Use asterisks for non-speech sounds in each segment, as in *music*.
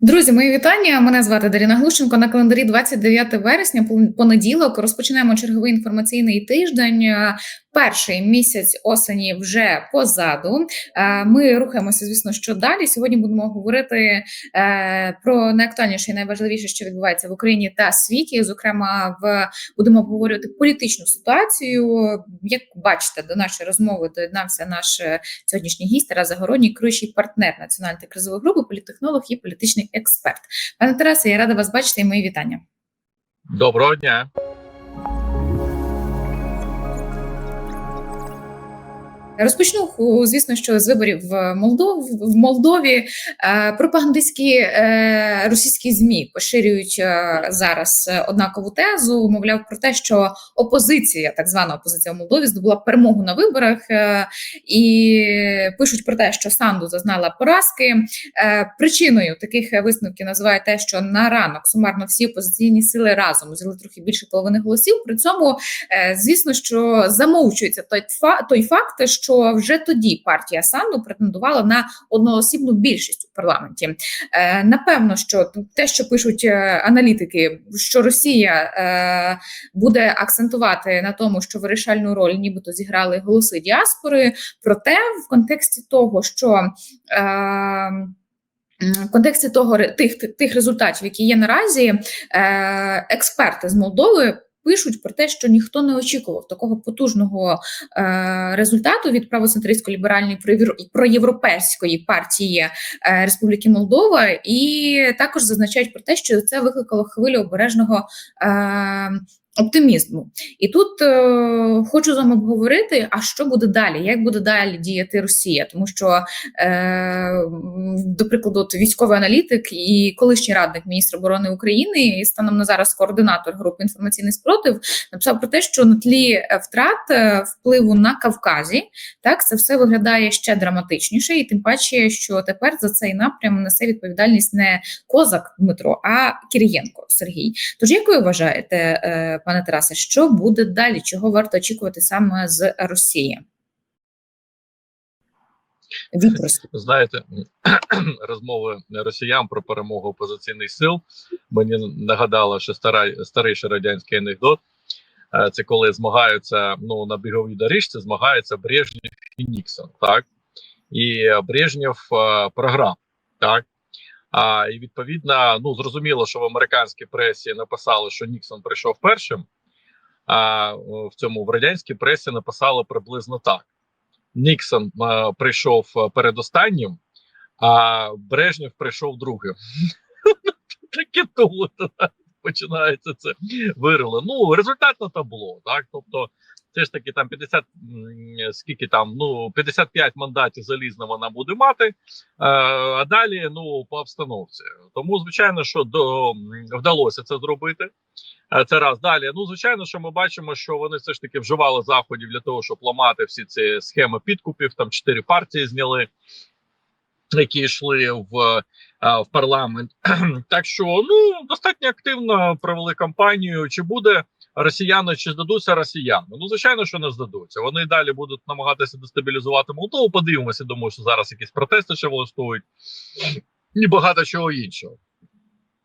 Друзі, мої вітання. Мене звати Даріна Глушенко. На календарі 29 вересня, пон- понеділок. Розпочинаємо черговий інформаційний тиждень. Е, Перший місяць осені вже позаду. Е, Ми рухаємося, звісно, що далі. Сьогодні будемо говорити е, про найактуальніше і найважливіше, що відбувається в Україні та світі. Зокрема, в будемо обговорювати політичну ситуацію. Як бачите, до нашої розмови доєднався наш сьогоднішній гість Тарас Загородній, керуючий партнер національної антикризової групи, політтехнолог і політичний експерт. Пане Тарасе, я рада вас бачити і мої вітання. Доброго дня. Розпочну звісно, що з виборів в Молдов в Молдові е, пропагандистські е, російські змі поширюють е, зараз однакову тезу. Мовляв про те, що опозиція, так звана опозиція в Молдові, здобула перемогу на виборах, і пишуть про те, що Санду зазнала поразки. Причиною таких висновків називають те, що на ранок сумарно всі опозиційні сили разом взяли трохи більше половини голосів. При цьому Звісно, що замовчується той фа- той факт, що вже тоді партія Санду претендувала на одноосібну більшість у парламенті. Е, Напевно, що те, що пишуть е, аналітики, що Росія е, буде акцентувати на тому, що вирішальну роль, нібито зіграли голоси діаспори, проте в контексті того, що е, в контексті того тих тих результатів, які є наразі, е, експерти з Молдови пишуть про те, що ніхто не очікував такого потужного е, результату від правоцентристсько-ліберальної провір- проєвропейської партії е, Республіки Молдова, і також зазначають про те, що це викликало хвилю обережного. Е, Оптимізму, і тут е, хочу з вами обговорити, а що буде далі, як буде далі діяти Росія, тому що е, до прикладу, от військовий аналітик і колишній радник міністра оборони України, і станом на зараз координатор групи інформаційний спротив, написав про те, що на тлі е, втрат е, впливу на Кавказі, так це все виглядає ще драматичніше, і тим паче, що тепер за цей напрям несе відповідальність не Козак Дмитро, а Кирієнко Сергій. Тож, як ви вважаєте, е, пане Тарасе, що буде далі? Чого варто очікувати саме з Росії? Від Знаєте, *clears throat* розмови росіян про перемогу опозиційних сил мені нагадало, що стара, старий радянський анекдот. Е, Це коли змагаються ну на біговій доріжці, змагаються Брежнєв і Ніксон. Так і е, Брежнєв е, програв. Так а і відповідно, ну зрозуміло, що в американській пресі написали, що Ніксон прийшов першим. А в цьому в радянській пресі написали приблизно так. Ніксон е, прийшов е, передостаннім, а Брежнєв прийшов другим. *laughs* Таке тут *laughs* починається це вирило. Ну, результат на табло, так. Тобто, це ж таки там 50, скільки там, ну, 55 мандатів залізно вона буде мати, е, а далі ну, по обстановці. Тому, звичайно, що до, вдалося це зробити. Е, Це раз далі. Ну звичайно, що ми бачимо, що вони все ж таки вживали заходів для того, щоб ламати всі ці схеми підкупів. Там чотири партії зняли, які йшли в, е, в парламент. *clears throat* так що ну достатньо активно провели кампанію. Чи буде росіяни, чи здадуться росіяни? Ну звичайно, що не здадуться. Вони далі будуть намагатися дестабілізувати Молдову. Подивимося, думаю, що зараз якісь протести ще влаштують і багато чого іншого.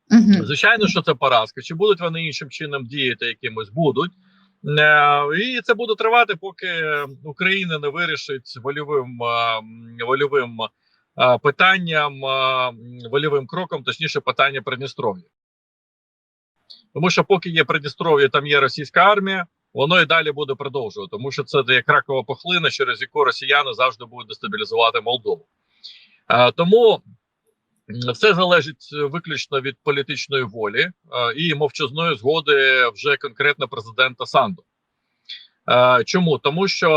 Мгм. Звичайно, що це поразка. Чи будуть вони іншим чином діяти якимось будуть. Е, І це буде тривати, поки Україна не вирішить вольовим е, вольовим е, питанням, вольовим кроком, точніше, питання Придністров'я. Тому що поки є Придністров'я, там є російська армія, воно і далі буде продовжувати, тому що це як ракова пухлина, через яку росіяни завжди будуть дестабілізувати Молдову. Е, Тому все залежить е, виключно від політичної волі е, і мовчазної згоди вже конкретно президента Санду. Е, Чому тому, що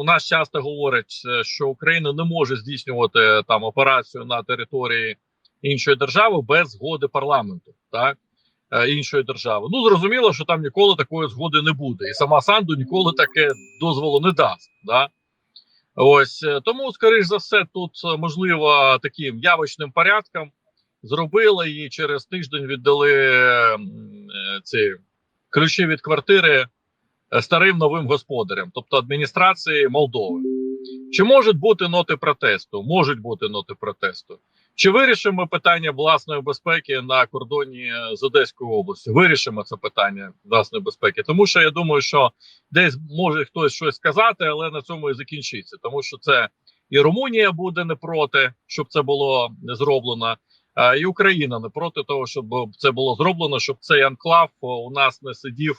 у нас часто говорять, е, що Україна не може здійснювати там операцію на території іншої держави без згоди парламенту, так іншої держави. Ну зрозуміло, що там ніколи такої згоди не буде, і сама Санду ніколи таке дозволу не дасть. Да? Ось е, тому, скоріш за все, тут е, можливо таким явочним порядком зробили і через тиждень віддали е, е, ці ключі від квартири е, старим новим господарям, тобто адміністрації Молдови. Чи можуть бути ноти протесту? Можуть бути ноти протесту. Чи вирішимо питання власної безпеки на кордоні з Одеською областю? Вирішимо це питання власної безпеки, тому що я думаю, що десь може хтось щось сказати, але на цьому і закінчиться, тому що це і Румунія буде не проти, щоб це було зроблено, і Україна не проти того, щоб це було зроблено, щоб цей анклав у нас не сидів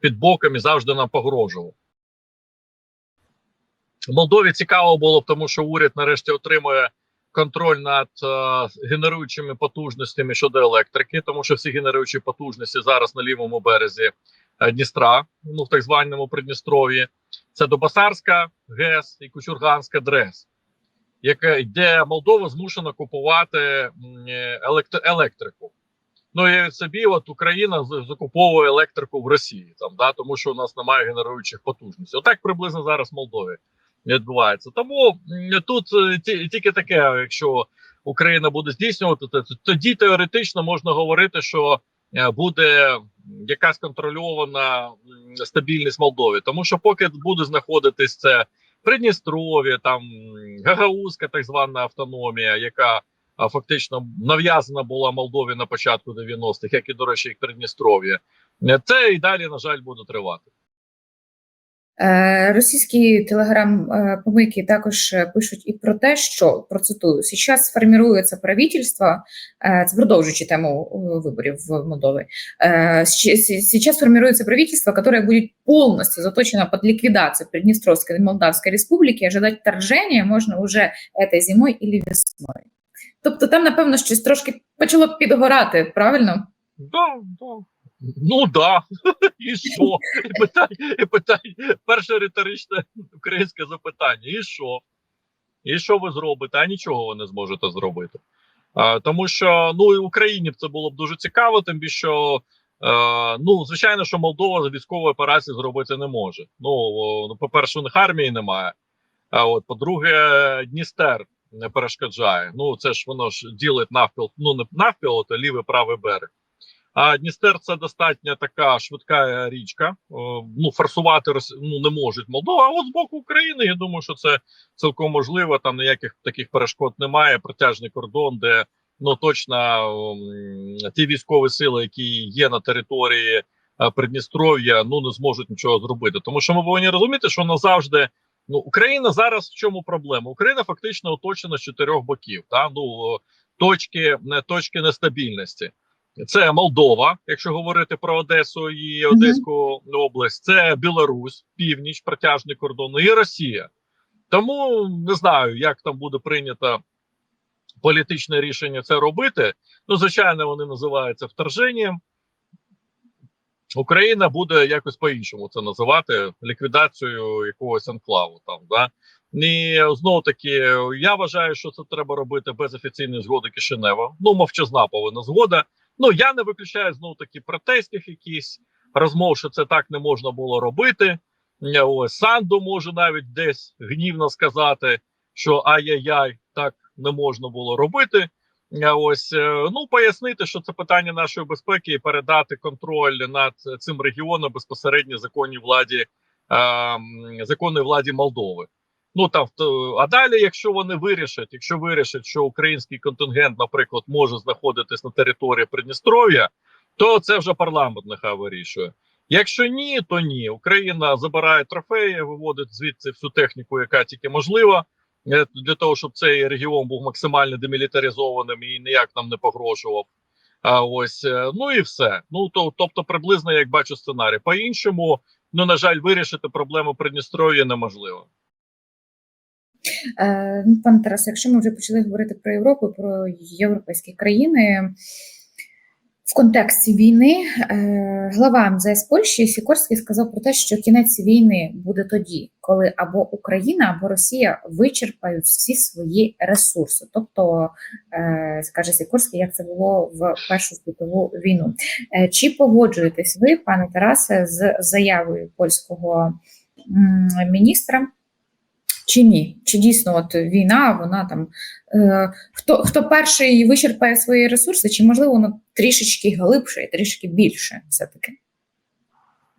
під боком і завжди нам погрожував. Молдові цікаво було тому що уряд нарешті отримує контроль над е, генеруючими потужностями щодо електрики, тому що всі генеруючі потужності зараз на лівому березі е, Дністра, ну в так званому Придністров'ї. Це Добасарська ГЕС і Кучурганська ДРЕС, яке де Молдова змушена купувати електр- електрику. Ну і собі, от Україна закуповує електрику в Росії, там да тому що у нас немає генеруючих потужностей. Отак приблизно зараз в Молдові відбувається. Тому тут е, тільки таке, якщо Україна буде здійснювати, то то тоді теоретично можна говорити, що е, буде якась контрольована стабільність Молдові, тому що поки буде знаходитись це Придністров'я, там Гагаузька, так звана автономія, яка фактично нав'язана була Молдові на початку 90-х, як і до речі, як Придністров'я, е, це і далі, на жаль, буде тривати. Е, Російські телеграм-помийки також е, пишуть і про те, що процитую: сейчас формирується правительство, е, це продовжуючи тему е, виборів в Молдові. Е, Сейчас формируется правительство, которое будет полностью заточено под ликвидацию Приднестровской и Молдавской республики. Ожидать вторжения можно уже этой зимой или весною. Тобто там, напевно, щось трошки почало підгорати, правильно? Да, да. Ну да. *laughs* І що? І питання, і питання, перше риторичне українське запитання: і що? І що ви зробите? А нічого ви не зможете зробити. А, тому що ну і Україні це було б дуже цікаво, тим більше, що е, ну, звичайно, що Молдова військової операції зробити не може. Ну, ну, по-перше, у них армії немає. А от, по-друге, Дністер не перешкоджає. Ну, це ж воно ж ділить навпіл, ну не навпіл, то лівий правий берег. А Дністер це достатньо така швидка річка. Ну, форсувати ну, не можуть Молдова. А от з боку України, я думаю, що це цілком можливо. Там ніяких таких перешкод немає. Протяжний кордон, де ну точно ті військові сили, які є на території е, Придністров'я, ну не зможуть нічого зробити. Тому що ми повинні розуміти, що назавжди. Ну, Україна зараз в чому проблема? Україна фактично оточена з чотирьох боків. Та? Ну, точки, точки нестабільності. Це Молдова, якщо говорити про Одесу і Одеську область, це Білорусь, північ, протяжний кордон, і Росія. Тому не знаю, як там буде прийнято політичне рішення це робити. Ну, звичайно, вони називаються вторженням. Україна буде якось по-іншому це називати ліквідацією якогось анклаву. Там да і знову таки я вважаю, що це треба робити без офіційної згоди Кишинева. Ну мовчазна повинна згода. Ну я не виключаю знову таки протестів, якісь розмов, що це так не можна було робити. Е, Ось Санду може навіть десь гнівно сказати, що ай-яй-яй, так не можна було робити. Е, Ось е, ну пояснити, що це питання нашої безпеки, і передати контроль над цим регіоном безпосередньо законній владі е, законної владі Молдови. Ну там а далі, якщо вони вирішать, якщо вирішать, що український контингент, наприклад, може знаходитись на території Придністров'я, то це вже парламент нехай вирішує. Якщо ні, то ні. Україна забирає трофеї, виводить звідси всю техніку, яка тільки можлива, е, для того, щоб цей регіон був максимально демілітаризованим і ніяк нам не погрожував. А ось е, ну і все. Ну то тобто, приблизно як бачу сценарій. По іншому, ну на жаль, вирішити проблему Придністров'я неможливо. Е, ну, Пане Тарасе, якщо ми вже почали говорити про Європу, про європейські країни в контексті війни, е, глава МЗС Польщі Сікорський сказав про те, що кінець війни буде тоді, коли або Україна, або Росія вичерпають всі свої ресурси. Тобто, е, скаже Сікорський, як це було в Першу світову війну. Чи погоджуєтесь ви, пане Тарасе, з заявою польського міністра? Чи ні? Чи дійсно от війна, вона там е, хто хто перший вичерпає свої ресурси, чи можливо воно трішечки глибше і трішки більше все-таки?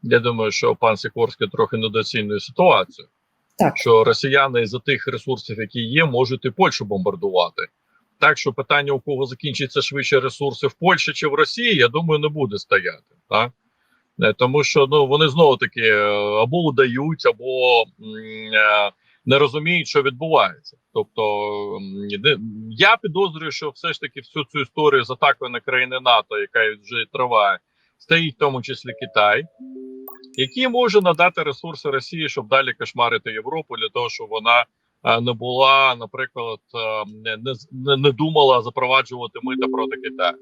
Я думаю, що пан Сікорський трохи недооцінює ситуацію. Так. Що росіяни за тих ресурсів, які є, можуть і Польщу бомбардувати. Так що питання, у кого закінчиться швидше ресурси в Польщі чи в Росії, я думаю, не буде стояти. Так? Е, Тому що ну вони знову таки е, або удають, або м, е, не розуміють, що відбувається. Тобто я підозрюю, що все ж таки всю цю історію з атакою на країни НАТО, яка вже триває, стоїть в тому числі Китай, який може надати ресурси Росії, щоб далі кошмарити Європу для того, щоб вона е, не була, наприклад, е, не, не, думала запроваджувати мита проти Китаю.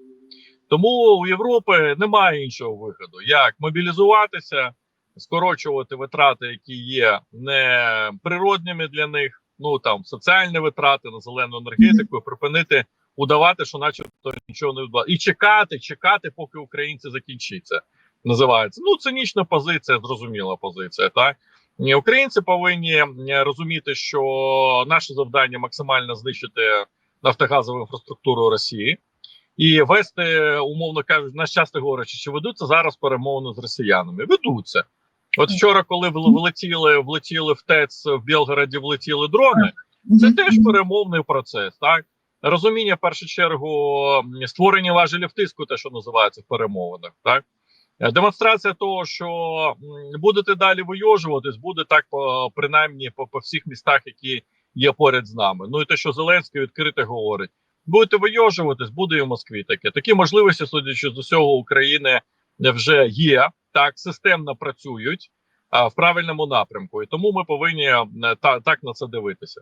Тому у Європи немає іншого виходу, як мобілізуватися, скорочувати витрати, які є не природніми для них. Ну там соціальні витрати на зелену енергетику, і припинити удавати, що начебто нічого не відбувається. І чекати, чекати, поки українці закінчиться. Називається ну цинічна позиція, зрозуміла позиція. Так українці повинні розуміти, що наше завдання максимально знищити нафтогазову інфраструктуру Росії і вести, умовно кажуть, нас часто говорять, чи ведуться зараз перемовини з росіянами. Ведуться. От вчора, коли влетіли, влетіли в ТЕЦ в Білгороді, влетіли дрони. Це теж перемовний процес, так? Розуміння в першу чергу створення важелів тиску, те, що називається в перемовинах, так? Е, демонстрація того, що будете далі вийожуватись, буде так по принаймні по, по всіх містах, які є поряд з нами. Ну і те, що Зеленський відкрито говорить, будете вийожуватись, буде і в Москві таке. Такі можливості, судячи з усього, України вже є так, системно працюють а, в правильному напрямку, і тому ми повинні е, та, так на це дивитися.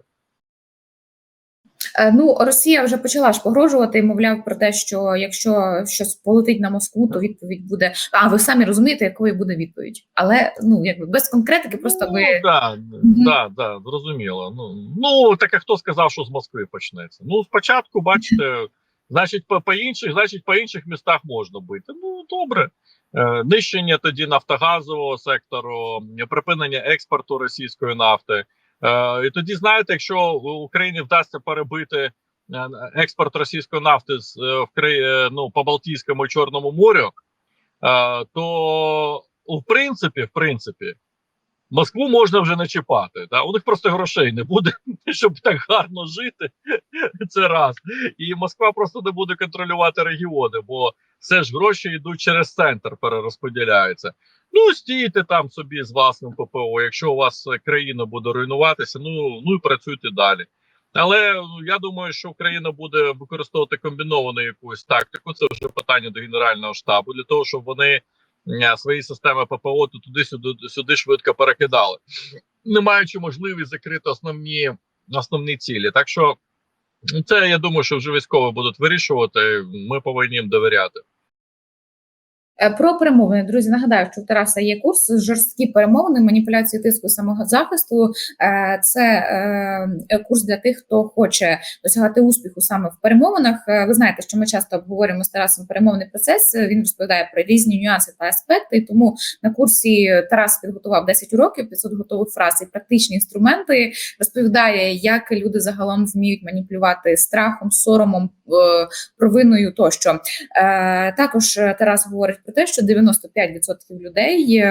Е, Ну, Росія вже почала ж погрожувати, мовляв, про те, що якщо щось полетить на Москву, то відповідь буде. А ви самі розумієте, якою буде відповідь. Але ну якби без конкретики, просто ви Ну, да, да, да, зрозуміло. Ну, ну так а хто сказав, що з Москви почнеться? Ну, спочатку, бачите, значить, по, по інших, значить, по інших містах можна бити. Ну, добре. Е, нищення тоді нафтогазового сектору, припинення експорту російської нафти. Е, і тоді, знаєте, якщо Україні вдасться перебити е, експорт російської нафти з ну, по Балтійському і Чорному морю, то в принципі, в принципі, Москву можна вже не чіпати. Та? У них просто грошей не буде, *laughs* щоб так гарно жити. *laughs* Це раз. І Москва просто не буде контролювати регіони, бо все ж гроші йдуть через центр, перерозподіляються. Ну, стійте там собі з власним ППО. Якщо у вас е, країна буде руйнуватися, ну, ну і працюйте далі. Але ну, я думаю, що Україна буде використовувати комбіновану якусь тактику. Це вже питання до Генерального штабу для того, щоб вони е, свої системи ППО туди сюди швидко перекидали, не маючи можливість закрити основні основні цілі. Так що це я думаю, що вже військові будуть вирішувати. Ми повинні їм довіряти. Е, Про перемовини, друзі, нагадаю, що у Тараса є курс жорсткі перемовини, маніпуляції тиску самозахисту. Е, Це е, курс для тих, хто хоче досягати успіху саме в перемовинах. Ви знаєте, що ми часто обговорюємо з Тарасом перемовний процес. Він розповідає про різні нюанси та аспекти. Тому на курсі Тарас підготував 10 уроків, 500 готових фраз і практичні інструменти. Розповідає, як люди загалом вміють маніпулювати страхом, соромом, провиною тощо. Е, Також е, Тарас говорить про те, що 95% людей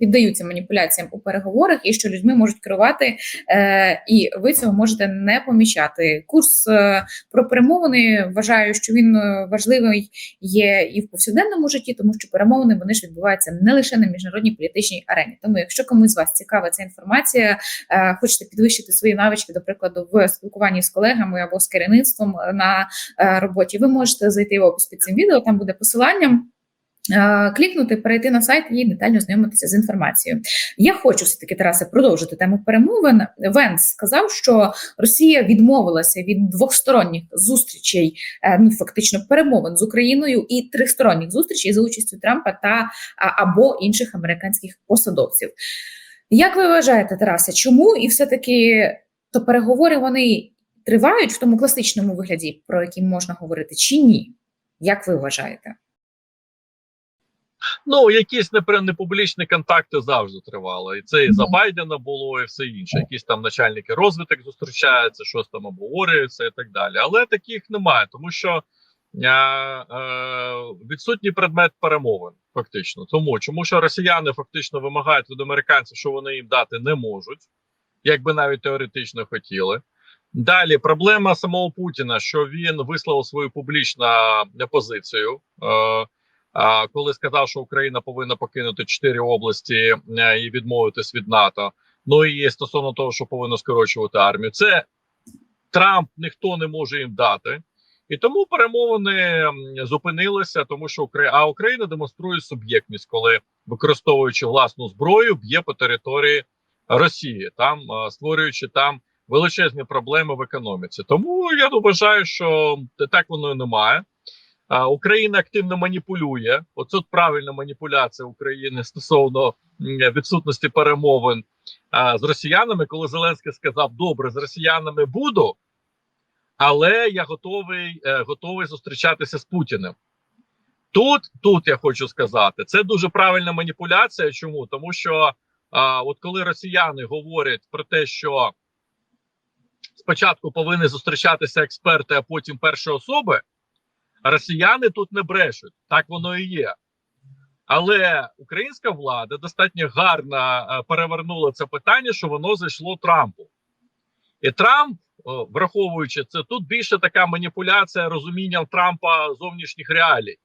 е, піддаються маніпуляціям у переговорах, і що людьми можуть керувати, е, і ви цього можете не помічати. Курс е, про перемовини вважаю, що він е, важливий є і в повсякденному житті, тому що перемовини вони ж відбуваються не лише на міжнародній політичній арені. Тому, якщо комусь з вас цікава ця інформація, е, хочете підвищити свої навички, до прикладу, в спілкуванні з колегами або з керівництвом на е, роботі, ви можете зайти в опис під цим відео. Там буде посилання. Клікнути, перейти на сайт і детально знайомитися з інформацією. Я хочу все таки Тарасе продовжити тему перемовин. Венс сказав, що Росія відмовилася від двосторонніх зустрічей, е, ну фактично перемовин з Україною і тристоронніх зустрічей за участю Трампа та або інших американських посадовців. Як ви вважаєте, Тарасе, чому і все таки то переговори вони тривають в тому класичному вигляді, про який можна говорити, чи ні? Як ви вважаєте? Ну, якісь непри- непублічні контакти завжди тривали. І це і за Байдена було, і все інше. Якісь там начальники розвиток зустрічаються, щось там обговорюється і так далі. Але таких немає, тому що е, е, відсутній предмет перемовин, фактично. Тому чому що росіяни фактично вимагають від американців, що вони їм дати не можуть, якби навіть теоретично хотіли. Далі проблема самого Путіна, що він висловив свою публічну позицію, е, коли сказав, що Україна повинна покинути чотири області е, і відмовитись від НАТО. Ну і стосовно того, що повинно скорочувати армію, це Трамп ніхто не може їм дати, і тому перемовини зупинилися, тому що Україна а Україна демонструє суб'єктність, коли використовуючи власну зброю, б'є по території Росії, там е, створюючи там величезні проблеми в економіці. Тому я вважаю, що так воно і немає. Україна активно маніпулює. Оце правильна маніпуляція України стосовно відсутності перемовин з росіянами, коли Зеленський сказав: Добре, з росіянами буду, але я готовий, е, готовий зустрічатися з Путіним. Тут, тут я хочу сказати, це дуже правильна маніпуляція. Чому? Тому що а, от коли росіяни говорять про те, що спочатку повинні зустрічатися експерти, а потім перші особи, росіяни тут не брешуть. Так воно і є. Але українська влада достатньо гарно е, перевернула це питання, що воно зайшло Трампу. І Трамп, враховуючи це, тут більше така маніпуляція розумінням Трампа зовнішніх реалій.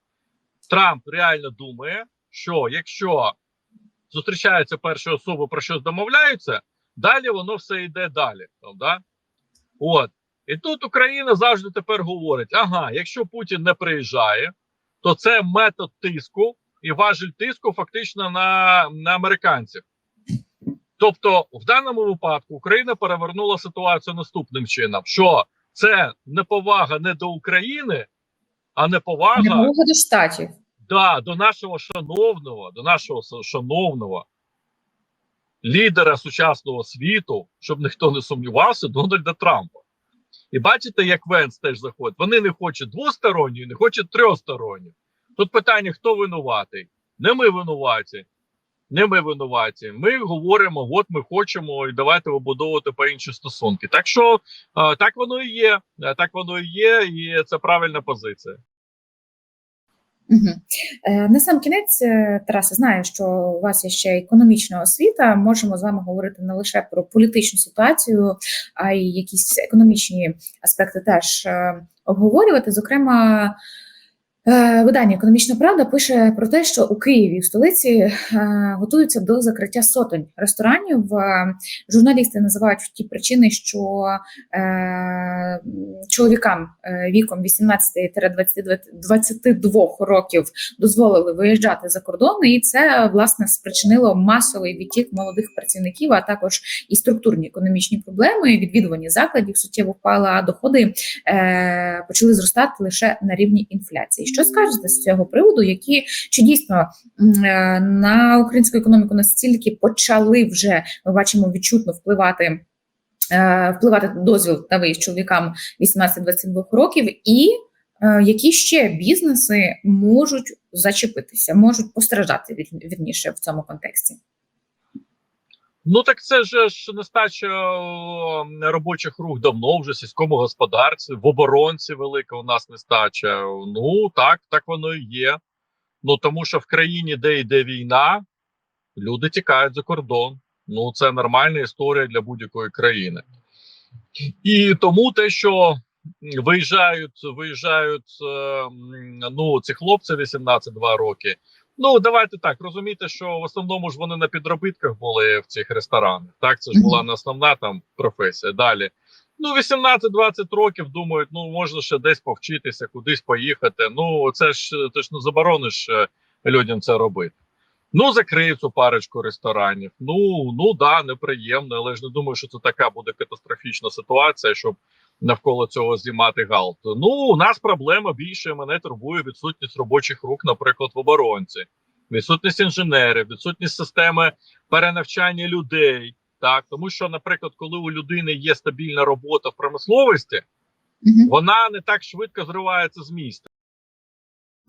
Трамп реально думає, що якщо зустрічаються перші особи про щось домовляються, далі воно все йде далі. Там, да? От. І тут Україна завжди тепер говорить: ага, якщо Путін не приїжджає, то це метод тиску і важель тиску фактично на, на американців. Тобто, в даному випадку Україна перевернула ситуацію наступним чином: що це неповага не до України, а неповага Немного до штатів. да, до нашого шановного, до нашого шановного лідера сучасного світу, щоб ніхто не сумнівався, Дональда Трампа. І бачите, як Венс теж заходить. Вони не хочуть двосторонньої, не хочуть трьохсторонньої. Тут питання: хто винуватий? Не ми винуваті. Не ми винуваті. Ми говоримо, от ми хочемо, і давайте вибудовувати по інші стосунки. Так що е, так воно і є. Е, Так воно і є, і це правильна позиція. Угу. Е, на сам кінець, Тараса Тарасе, знаю, що у вас є ще економічна освіта. Можемо з вами говорити не лише про політичну ситуацію, а й якісь економічні аспекти теж е, обговорювати. Зокрема, е, видання Економічна Правда пише про те, що у Києві в столиці е, готуються до закриття сотень ресторанів. Е, Журналісти називають ті причини, що е, чоловікам е, віком 18-22 років дозволили виїжджати за кордон, і це власне спричинило масовий відтік молодих працівників, а також і структурні економічні проблеми. Відвідування закладів суттєво впали, а доходи е, почали зростати лише на рівні інфляції. Що скажете з цього приводу? Які чи дійсно е, на українську економіку настільки почали вже ми бачимо відчутно впливати? е, Впливати дозвіл на виїзд чоловікам 18-22 років, і е, які ще бізнеси можуть зачепитися, можуть постраждати вірніше в цьому контексті. Ну так це ж нестача робочих рук давно вже в сільському господарстві, в оборонці велика у нас нестача. Ну так, так воно і є. Ну тому що в країні, де йде війна, люди тікають за кордон. Ну це нормальна історія для будь-якої країни. І тому те, що виїжджають, виїжджають е, ну ці хлопці 18-2 роки. Ну давайте так розумієте, що в основному ж вони на підробитках були в цих ресторанах. Так, це ж була не основна там професія. Далі. Ну, 18-20 років думають, ну можна ще десь повчитися, кудись поїхати. Ну, це ж ти ж не заборониш е, людям це робити. Ну, закриють цю парочку ресторанів. Ну, ну да, неприємно, але ж не думаю, що це така буде катастрофічна ситуація, щоб навколо цього знімати галт. Ну, у нас проблема більше мене турбує відсутність робочих рук, наприклад, в оборонці, відсутність інженерів, відсутність системи перенавчання людей. Так, тому що, наприклад, коли у людини є стабільна робота в промисловості, вона не так швидко зривається з місця.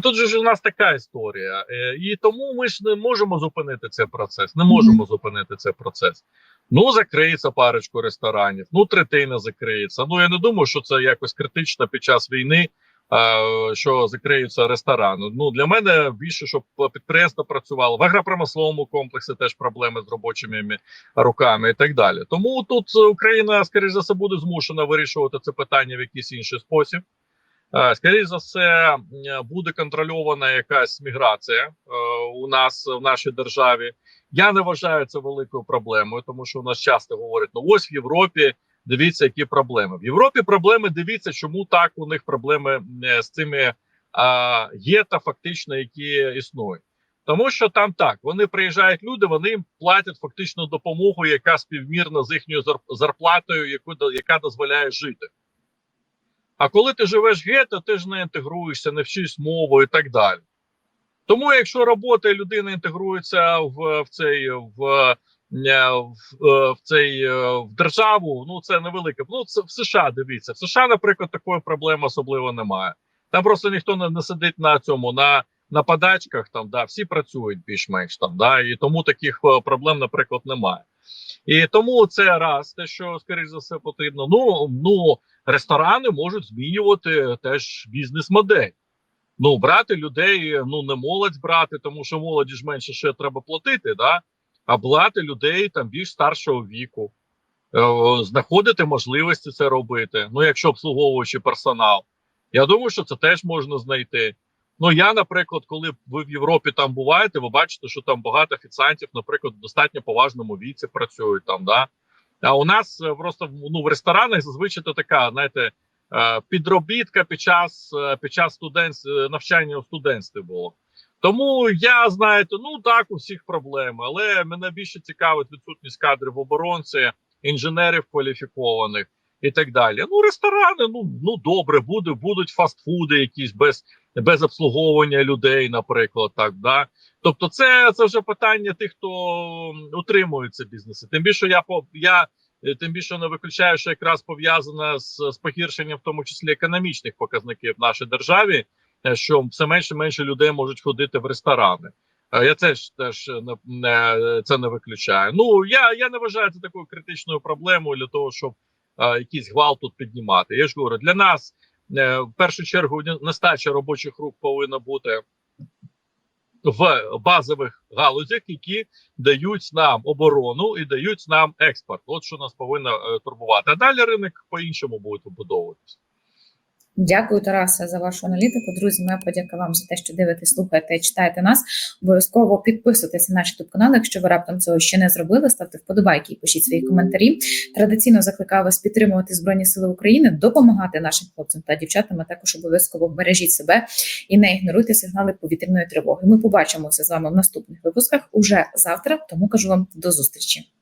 Тут же ж у нас така історія, Е, і тому ми ж не можемо зупинити цей процес. Не можемо зупинити цей процес. Ну, закриється парочку ресторанів, ну третина закриється. Ну я не думаю, що це якось критично під час війни що закриються ресторани. Ну для мене більше, щоб підприємство працювало в агропромисловому комплексі. Теж проблеми з робочими руками і так далі. Тому тут Україна, скоріш за все, буде змушена вирішувати це питання в якийсь інший спосіб. Е, Скоріше за все, буде контрольована якась міграція е, у нас в нашій державі. Я не вважаю це великою проблемою, тому що у нас часто говорять: ну ось в Європі дивіться, які проблеми. В Європі проблеми дивіться, чому так у них проблеми е, з цими а, є та фактично, які існують. Тому що там так вони приїжджають люди, вони їм платять фактично допомогу, яка співмірна з їхньою зар- зарплатою, яку яка дозволяє жити. А коли ти живеш гетто, ти ж не інтегруєшся, не вчиш мову і так далі. Тому, якщо робота і людина інтегрується в, в цей в, е, в, е, в цей е, в державу, ну це невелике. Ну це в США. Дивіться, в США, наприклад, такої проблеми особливо немає. Там просто ніхто не, не сидить на цьому на, на подачках. Там да всі працюють більш-менш там, да, і тому таких проблем, наприклад, немає. І тому це раз, те, що скоріш за все потрібно. Ну ну ресторани можуть змінювати теж бізнес-модель. Ну, брати людей, ну не молодь брати, тому що молоді ж менше ще треба платити, да? а брати людей там більш старшого віку, е, знаходити можливості це робити. Ну, якщо обслуговуючи персонал. Я думаю, що це теж можна знайти. Ну, я, наприклад, коли ви в Європі там буваєте, ви бачите, що там багато офіціантів, наприклад, в достатньо поважному віці працюють там. да А у нас е, просто ну, в ресторанах зазвичай то така, знаєте, е, підробітка під час е, під час студентс, е, навчання у студентстві було. Тому я знаєте, ну так, у всіх проблеми, але мене більше цікавить відсутність кадрів оборонці, інженерів кваліфікованих і так далі. Ну, ресторани, ну ну добре, буде, будуть фастфуди, якісь без без обслуговування людей, наприклад, так да. Тобто, це це вже питання тих, хто утримує ці бізнеси. Тим більше я я е, тим більше не виключаю, що якраз пов'язана з, з погіршенням, в тому числі економічних показників в нашій державі, е, що все менше і менше людей можуть ходити в ресторани. Е, Я теж теж не, це не виключаю. Ну я я не вважаю це такою критичною проблемою для того, щоб якийсь гвалт тут піднімати. Я ж говорю, для нас е, в першу чергу не- нестача робочих рук повинна бути в базових галузях, які дають нам оборону і дають нам експорт. От що нас повинно е, турбувати. А далі ринок по-іншому буде вибудовуватися. Дякую, Тарасе, за вашу аналітику. Друзі, моя подяка вам за те, що дивитесь, слухаєте і читаєте нас. Обов'язково підписуйтесь на наш youtube канал. Якщо ви раптом цього ще не зробили, ставте вподобайки і пишіть свої коментарі. Традиційно закликаю вас підтримувати Збройні Сили України, допомагати нашим хлопцям та дівчатам. а Також обов'язково бережіть себе і не ігноруйте сигнали повітряної тривоги. Ми побачимося з вами в наступних випусках уже завтра. Тому кажу вам до зустрічі.